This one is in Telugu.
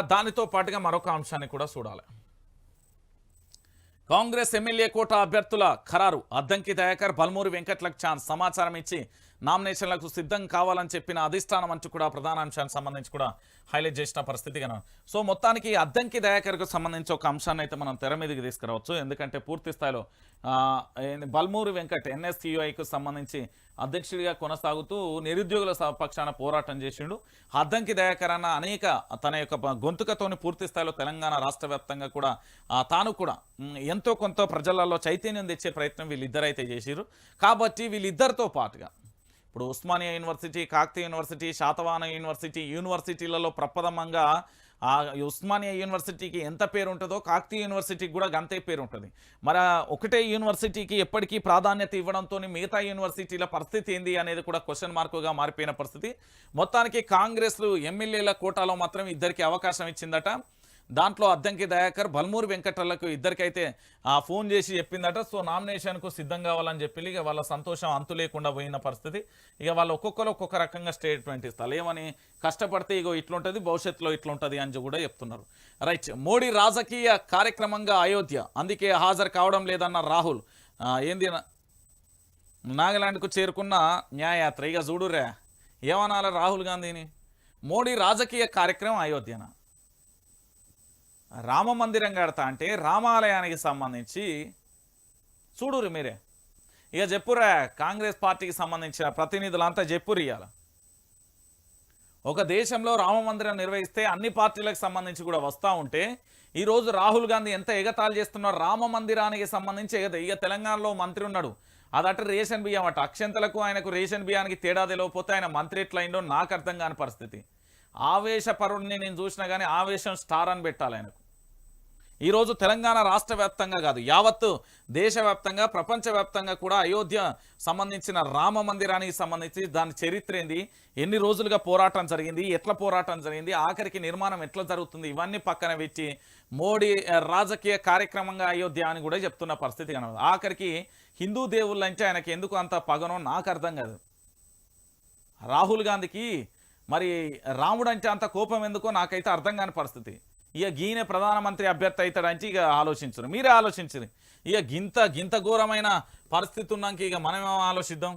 దానితో పాటుగా మరొక అంశాన్ని కూడా చూడాలి. కాంగ్రెస్ ఎమ్మెల్యే కోట అభ్యర్థుల ఖరారు. అద్దంకి దయాకర్ బల్మూరి వెంకట్లకు ఛాన్స్ సమాచారం ఇచ్చి నామినేషన్లకు సిద్ధం కావాలని చెప్పిన అధిష్టానం అంటూ కూడా ప్రధాన అంశానికి సంబంధించి కూడా హైలైట్ చేసిన పరిస్థితి కన సో మొత్తానికి అద్దంకి దయాకర్కు సంబంధించి ఒక అంశాన్ని అయితే మనం తెర మీదకి తీసుకురావచ్చు. ఎందుకంటే పూర్తి స్థాయిలో బల్మూరి వెంకట్ ఎన్ఎస్టీఐకు సంబంధించి అధ్యక్షుడిగా కొనసాగుతూ నిరుద్యోగుల పక్షాన పోరాటం చేసిండు. అద్దంకి దయాకర్ అన్న అనేక తన యొక్క గొంతుకతోని పూర్తి స్థాయిలో తెలంగాణ రాష్ట్ర వ్యాప్తంగా కూడా తాను కూడా ఎంతో కొంత ప్రజలలో చైతన్యం తెచ్చే ప్రయత్నం వీళ్ళిద్దరైతే చేసిరు కాబట్టి వీళ్ళిద్దరితో పాటుగా ఇప్పుడు Osmania university Kakatiya university Satavahana university యూనివర్సిటీలలో ప్రప్రథమంగా ఆ ఉస్మానియా యూనివర్సిటీకి ఎంత పేరు ఉంటుందో కాకతీయ యూనివర్సిటీకి కూడా గంతే పేరు ఉంటుంది. మరి ఒకటే యూనివర్సిటీకి ఎప్పటికీ ప్రాధాన్యత ఇవ్వడంతో మిగతా యూనివర్సిటీల పరిస్థితి ఏంది అనేది కూడా క్వశ్చన్ మార్కుగా మారిపోయిన పరిస్థితి. మొత్తానికి కాంగ్రెస్లు ఎమ్మెల్యేల కోటాలో మాత్రం ఇద్దరికి అవకాశం ఇచ్చిందట. దాంట్లో అద్దంకి దయాకర్ బల్మూరి వెంకటలకు ఇద్దరికైతే ఆ ఫోన్ చేసి చెప్పిందట. సో నామినేషన్కు సిద్ధం కావాలని చెప్పి ఇక వాళ్ళ సంతోషం అంతు లేకుండా పోయిన పరిస్థితి. ఇక వాళ్ళు ఒక్కొక్కరు ఒక్కొక్క రకంగా స్టేట్మెంట్ ఇస్తారు. ఏమని కష్టపడితే ఇగో ఇట్లుంటుంది భవిష్యత్తులో ఇట్లుంటుంది అని కూడా చెప్తున్నారు. రైట్ మోడీ రాజకీయ కార్యక్రమంగా అయోధ్య అందుకే హాజరు కావడం లేదన్న రాహుల్. ఏంది నాగాలాండ్కు చేరుకున్న న్యాయయాత్ర. ఇక చూడురే ఏమనాలి రాహుల్ గాంధీని? మోడీ రాజకీయ కార్యక్రమం అయోధ్యన? రామ మందిరం కడతా అంటే రామాలయానికి సంబంధించి చూడురు మీరే. ఇక చెప్పురా కాంగ్రెస్ పార్టీకి సంబంధించిన ప్రతినిధులంతా చెప్పురు ఇవాళ ఒక దేశంలో రామ మందిరం నిర్వహిస్తే అన్ని పార్టీలకు సంబంధించి కూడా వస్తూ ఉంటే ఈరోజు రాహుల్ గాంధీ ఎంత ఎగతాళి చేస్తున్నారు రామ మందిరానికి సంబంధించి ఎగత ఇక తెలంగాణలో మంత్రి ఉన్నాడు. అదట రేషన్ బియ్యం అట. అక్షంతలకు ఆయనకు రేషన్ బియ్యానికి తేడా తెలియకపోతే ఆయన మంత్రి ఎట్లయిందో నాకు అర్థం కాని పరిస్థితి. ఆవేశపరుడిని నేను చూసినా కానీ ఆవేశం స్టార్ అని పెట్టాలి ఆయనకు. ఈరోజు తెలంగాణ రాష్ట్ర వ్యాప్తంగా కాదు యావత్తు దేశవ్యాప్తంగా ప్రపంచవ్యాప్తంగా కూడా అయోధ్య సంబంధించిన రామ మందిరానికి సంబంధించి దాని చరిత్ర ఏంది? ఎన్ని రోజులుగా పోరాటం జరిగింది? ఎట్లా పోరాటం జరిగింది? ఆఖరికి నిర్మాణం ఎట్లా జరుగుతుంది? ఇవన్నీ పక్కన పెట్టి మోడీ రాజకీయ కార్యక్రమంగా అయోధ్య అని కూడా చెప్తున్న పరిస్థితి కనబడదు ఆఖరికి హిందూ దేవుళ్ళంటే ఆయనకి ఎందుకు అంత పగనో నాకు అర్థం కాదు. రాహుల్ గాంధీకి మరి రాముడు అంటే అంత కోపం ఎందుకో నాకైతే అర్థం కాని పరిస్థితి. ఇక గీనే ప్రధానమంత్రి అభ్యర్థి అవుతాడంటే ఇక ఆలోచించరు. మీరే ఆలోచించరు. ఇక గింత గింత ఘోరమైన పరిస్థితి ఉన్నాక ఇక మనమేమో ఆలోచిద్దాం?